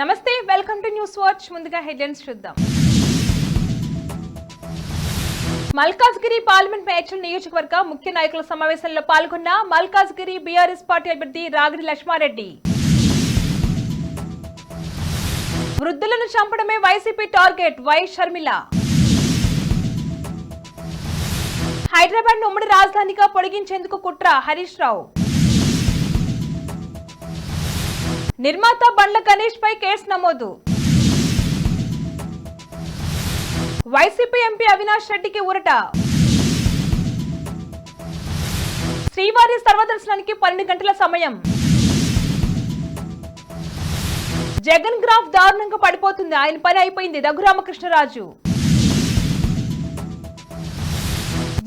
నమస్తే welcome to news watch. ముందుగా headlines చూద్దాం. మల్కాజ్గిరి పార్లమెంట్ మేడ్చల్ నియోజకవర్గ ముఖ్య నాయకుల సమావేశంలో పాల్గొన్న మల్కాజ్గిరి బీఆర్ఎస్ పార్టీ అభ్యర్థి రాగిడి లక్ష్మారెడ్డి. వృద్ధులను చంపడమే YCP target Y Sharmila. Hyderabad ఉమ్మడి రాజధానిగా పొడిగించేందుకు కుట్ర హరీష్ రావు. నిర్మాత బండ్ల గణేష్ పై కేసు నమోదు. వైసీపీ ఎంపీ అవినాష్ రెడ్డికి ఊరట. శ్రీవారి సర్వదర్శనానికి పన్నెండు గంటల సమయం. జగన్ గ్రాఫ్ దారుణంగా పడిపోతుంది. ఆయన పని అయిపోయింది. Raghurama Krishna Raju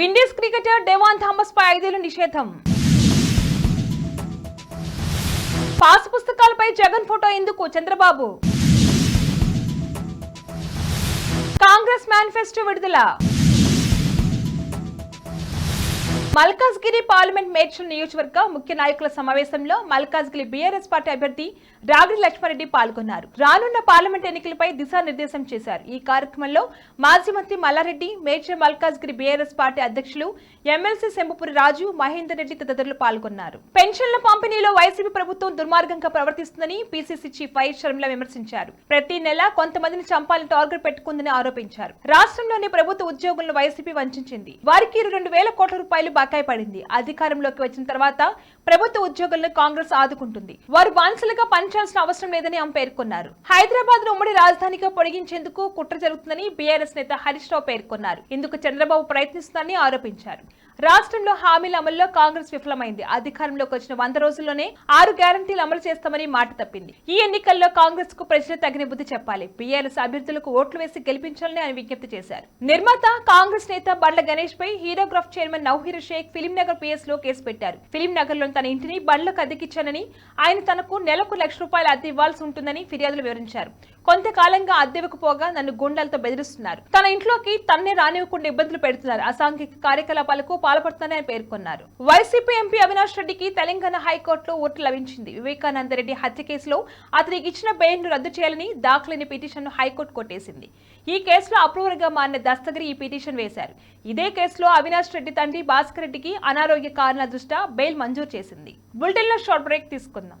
Windies cricketer Devon Thomas పై ఐదేళ్ళు నిషేధం. పాస్ పుస్తకాలపై జగన్ ఫోటో ఎందుకు చంద్రబాబు? కాంగ్రెస్ మేనిఫెస్టో విడుదల. మల్కాజ్గిరి పార్లమెంట్ మేడ్చల్ నియోజకవర్గ ముఖ్య నాయకుల సమావేశంలో మల్కాజ్గిరి బీఆర్ఎస్ పార్టీ అభ్యర్థి రాగిడి లక్ష్మారెడ్డి పాల్గొన్నారు. రానున్న పార్లమెంట్ ఎన్నికలపై దిశానిర్దేశం చేశారు. ఈ కార్యక్రమంలో మాజీ మంత్రి Malla Reddy major Malkajgiri BRS party అధ్యక్షులు ఎమ్మెల్సీ శంభుపురి రాజు మహేందర్ రెడ్డి తదితరులు పాల్గొన్నారు. పెన్షన్ల పంపిణీలో వైసీపీ ప్రభుత్వం దుర్మార్గంగా ప్రవర్తిస్తుందని PCC chief Y S Sharmila విమర్శించారు. ప్రతి నెల కొంతమందిని చంపాలని టార్గెట్ పెట్టుకుందని ఆరోపించారు. రాష్ట్రంలోని ప్రభుత్వ ఉద్యోగులను వైసీపీ వంచింది వారికి రెండు వేల కోట్ల రూపాయలు బకాయి పడింది. అధికారంలోకి వచ్చిన తర్వాత ప్రభుత్వ ఉద్యోగులను కాంగ్రెస్ ఆదుకుంటుంది. వారు బానిసలుగా పనిచేయాల్సిన అవసరం లేదని ఆమె పేర్కొన్నారు. హైదరాబాద్ను ఉమ్మడి రాజధానిగా పొడిగించేందుకు కుట్ర జరుగుతుందని బీఆర్ఎస్ నేత హరీష్ రావు పేర్కొన్నారు. ఇందుకు చంద్రబాబు ప్రయత్నిస్తున్నారని ఆరోపించారు. రాష్ట్రంలో హామీల అమల్లో కాంగ్రెస్ విఫలమైంది. అధికారంలోకి వచ్చిన వంద రోజుల్లోనే ఆరు గ్యారంటీలు అమలు చేస్తామని మాట తప్పింది. ఈ ఎన్నికల్లో కాంగ్రెస్కు ప్రజలు తగిన బుద్ధి చెప్పాలి. బీఆర్ఎస్ అభ్యర్థులకు ఓట్లు వేసి గెలిపించాలని ఆయన విజ్ఞప్తి చేశారు. నిర్మాత కాంగ్రెస్ నేత బండ్ల గణేష్ పై హీరోగ్రాఫ్ చైర్మన్ నౌహీర్ షేక్ ఫిలిం నగర్ పిఎస్లో కేసు పెట్టారు. ఫిలిం నగర్లో తన ఇంటిని బండ్లకు అద్దెకిచ్చానని ఆయన తనకు నెలకు లక్ష రూపాయలు అద్దె ఇవ్వాల్సి ఉంటుందని ఫిర్యాదులు వివరించారు. కొంతకాలంగా అద్దెకు పోగా నన్ను గుండెలతో బెదిరిస్తున్నారు. తన ఇంట్లోకి తన్నే రానివ్వకుండా ఇబ్బందులు పెడుతున్నారు. అసాంఘిక కార్యకలాపాలకు పాల్పడుతున్నారని పేర్కొన్నారు. వైసీపీ ఎంపీ అవినాష్ రెడ్డికి తెలంగాణ హైకోర్టులో ఓటు లభించింది. వివేకానంద రెడ్డి హత్య కేసులో అతనికి ఇచ్చిన బెయిల్ను రద్దు చేయాలని దాఖలైన పిటిషన్ను హైకోర్టు కొట్టేసింది. ఈ కేసులో అప్రూవర్గా మారిన దస్తగిరి ఈ పిటిషన్ వేశారు. ఇదే కేసులో అవినాష్ రెడ్డి తండ్రి భాస్కర్ రెడ్డికి అనారోగ్య కారణాల దృష్ట్యా బెయిల్ మంజూరు చేసింది. బులెటిన్లో షార్ట్ బ్రేక్ తీసుకుందాం.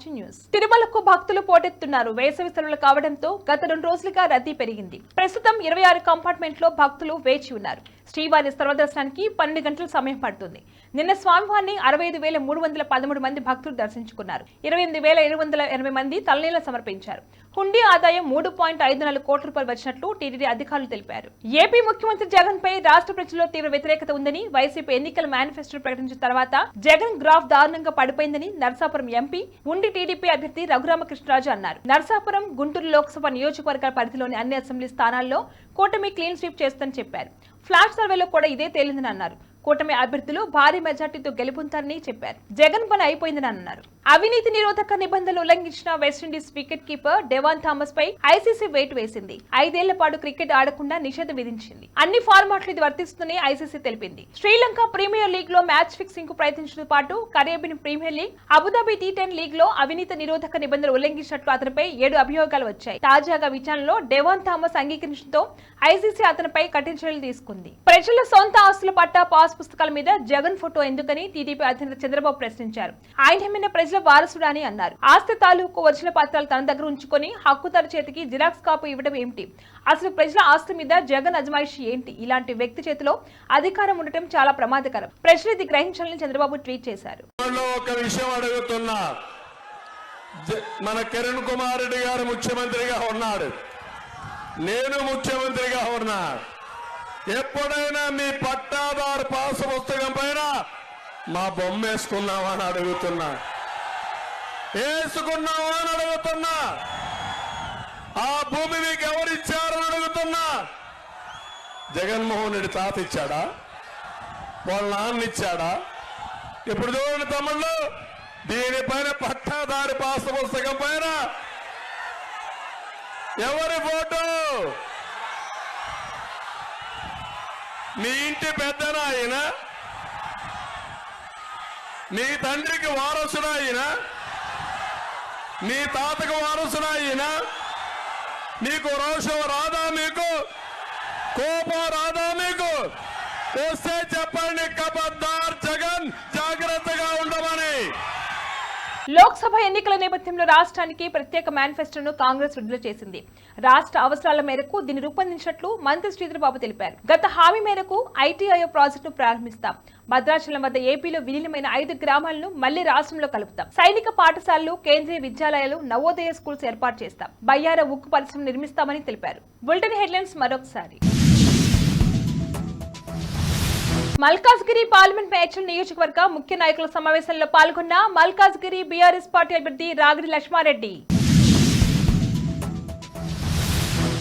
Watching news. తిరుమలకు భక్తులు పోటెత్తున్నారు. వేసవి సెలవులు కావడంతో గత రెండు రోజులుగా రద్దీ పెరిగింది. ప్రస్తుతం ఇరవై ఆరు కంపార్ట్మెంట్లో భక్తులు వేచి ఉన్నారు. శ్రీవారి సర్వదర్శనానికి పన్నెండు గంటల సమయం పడుతుంది. నిన్న స్వామివారిని అరవై ఐదు వేల మూడు వందల పదమూడు మంది భక్తులు దర్శించుకున్నారు. ఇరవై ఎనిమిది వేల ఏడు వందల ఎనభై మంది తలనీల సమర్పించారు. హుండీ ఆదాయం మూడు పాయింట్ ఐదు నాలుగు కోట్ల రూపాయలు వచ్చినట్లు టీటీడీ అధికారులు తెలిపారు. ఏపీ ముఖ్యమంత్రి జగన్ పై రాష్ట్ర ప్రజల్లో తీవ్ర వ్యతిరేకత ఉందని వైసీపీ ఎన్నికల మేనిఫెస్టో ప్రకటించిన తర్వాత జగన్ గ్రాఫ్ దారుణంగా పడిపోయిందని నర్సాపురం ఎంపీ ఉండి టీడీపీ అభ్యర్థి రఘురామకృష్ణరాజు అన్నారు. నర్సాపురం గుంటూరు లోక్సభ నియోజకవర్గాల పరిధిలోని అన్ని అసెంబ్లీ స్థానాల్లో కూటమి క్లీన్ స్వీప్ చేస్తుందని చెప్పారు. ఫ్లాష్ సర్వేలో కూడా ఇదే తేలిందని అన్నారు. కూటమి అభ్యర్థులు భారీ మెజార్టీతో గెలుపొందారని చెప్పారు. జగన్ పని అయిపోయిందని అన్నారు. అవినీతి నిరోధక నిబంధనలు ఉల్లంఘించిన West Indies wicket keeper Devon Thomas పై ఐసీసీ వెయిట్ వేసింది. ఐదేళ్ళ పాటు క్రికెట్ ఆడకుండా నిషేధం విధించింది. అన్ని ఫార్మాట్లు ఇది వర్తిస్తుందని ఐసీసీ తెలిపింది. శ్రీలంక ప్రీమియర్ లీగ్లో మ్యాచ్ ఫిక్సింగ్కు ప్రయత్నించడంతో పాటు Caribbean premier league Abu Dhabi T ten లీగ్లో అవినీతి నిరోధక నిబంధనలు ఉల్లంఘించినట్లు అతనిపై ఏడు అభియోగాలు వచ్చాయి. తాజాగా విచారణలో డెవాన్ థామస్ అంగీకరించడంతో ఐసీసీ అతనిపై కఠిన చర్యలు తీసుకుంది. ప్రజల సొంత ఆస్తుల పట్టా పాస్ పుస్తకాల మీద జగన్ ఫోటో ఎందుకని టీడీపీ అధినేత చంద్రబాబు ప్రశ్నించారు. ఆయన ఏమైనా ప్రజల వారసుడు అని అన్నారు. ఆస్తి తాలూకు ఒరిజినల్ పత్రాలు తన దగ్గర ఉంచుకొని హక్కుదారు చేతికి జిరాక్స్ కాపు ఇవ్వడం ఏమిటి? అసలు ప్రజల ఆస్తి మీద జగన్ అజమాయిషి ఏంటి? ఇలాంటి వ్యక్తి చేతిలో అధికారం ఉండటం చాలా ప్రమాదకరం. ప్రజలు ఇది గ్రహించాలని చంద్రబాబు ట్వీట్ చేశారు. ఒక విషయం అడుగుతున్నా. మన కిరణ్ కుమార్ రెడ్డి గారు ముఖ్యమంత్రిగా ఉన్నాడు నేను ముఖ్యమంత్రిగా ఉన్నా. ఎప్పుడైనా మీ పట్టాదారు పాస్ పుస్తకం పైన మా బొమ్మ వేసుకున్నావా అని అడుగుతున్నా. వేసుకున్నావా అని అడుగుతున్నా. ఆ భూమి మీకు ఎవరిచ్చారని అడుగుతున్నా. జగన్మోహన్ రెడ్డి తాత ఇచ్చాడా? వాళ్ళ నాన్న ఇచ్చాడా? ఇప్పుడు చూడండి తమ్ముళ్ళు దీనిపైన పట్టాదారి పాస్ పుస్తకం పైన ఎవరి ఫోటో? మీ ఇంటి పెద్దన ఆయన మీ తండ్రికి వారసుడు ఆయన నీ తాతకు వారసుడా ఆయన నీకు రోషం రాదా మీకు? కోపం రాదా మీకు? వస్తే చెప్పండి కబద్దా. లోక్సభ ఎన్నికల నేపథ్యంలో రాష్ట్రానికి ప్రత్యేక మేనిఫెస్టోను కాంగ్రెస్ విడుదల చేసింది. రాష్ట్ర అవసరాల మేరకు దీన్ని రూపొందించినట్లు మంత్రి శ్రీధర్బాబు తెలిపారు. గత హామీ మేరకు ఐటీఐ ప్రాజెక్టును ప్రారంభిస్తాం. భద్రాచలం వద్ద ఏపీలో విలీనమైన ఐదు గ్రామాలను మళ్ళీ రాష్ట్రంలో కలుపుతాం. సైనిక పాఠశాలలు కేంద్రీయ విద్యాలయాలు నవోదయ స్కూల్స్ ఏర్పాటు చేస్తాం. బయ్యార ఉక్కు పరిశ్రమ నిర్మిస్తామని తెలిపారు. బులెటిన్ హెడ్లైన్స్ మరొకసారి. మల్కాజ్గిరి పార్లమెంట్ మేడ్చల్ నియోజకవర్గ ముఖ్య నాయకుల సమావేశంలో పాల్గొన్న మల్కాజ్గిరి బీఆర్ఎస్ పార్టీ అభ్యర్థి రాగిరి లక్ష్మారెడ్డి.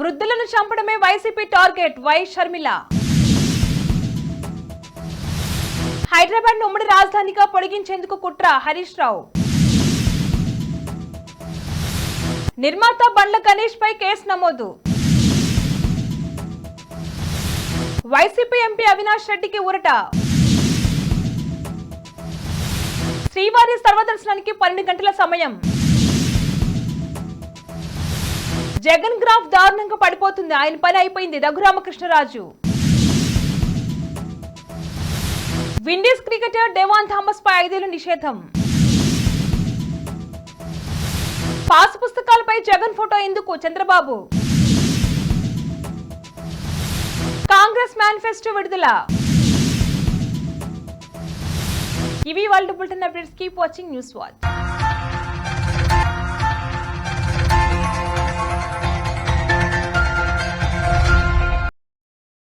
వృద్ధులను చంపడమే YCP target Y Sharmila. Hyderabad ఉమ్మడి రాజధానిగా పొడిగించేందుకు కుట్ర హరీష్ రావు. నిర్మాత బండ్ల గణేష్ పై కేసు నమోదు. వైసీపీ ఎంపీ అవినాష్ రెడ్డికి ఊరట. శ్రీవారి సర్వదర్శనానికి పన్నెండు గంటల సమయం. జగన్ గ్రాఫ్ దారుణంగా పడిపోతుంది. ఆయన పని అయిపోయింది. Raghurama Krishna Raju Windies cricketer Devon Thomas పై ఐదేళ్ళ నిషేధం. పాస్ పుస్తకాలపై జగన్ ఫోటో ఎందుకు? చంద్రబాబు. మేనిఫెస్టో విడుదల. ఇవి వాళ్ళ bulletin updates. Keep watching news watch.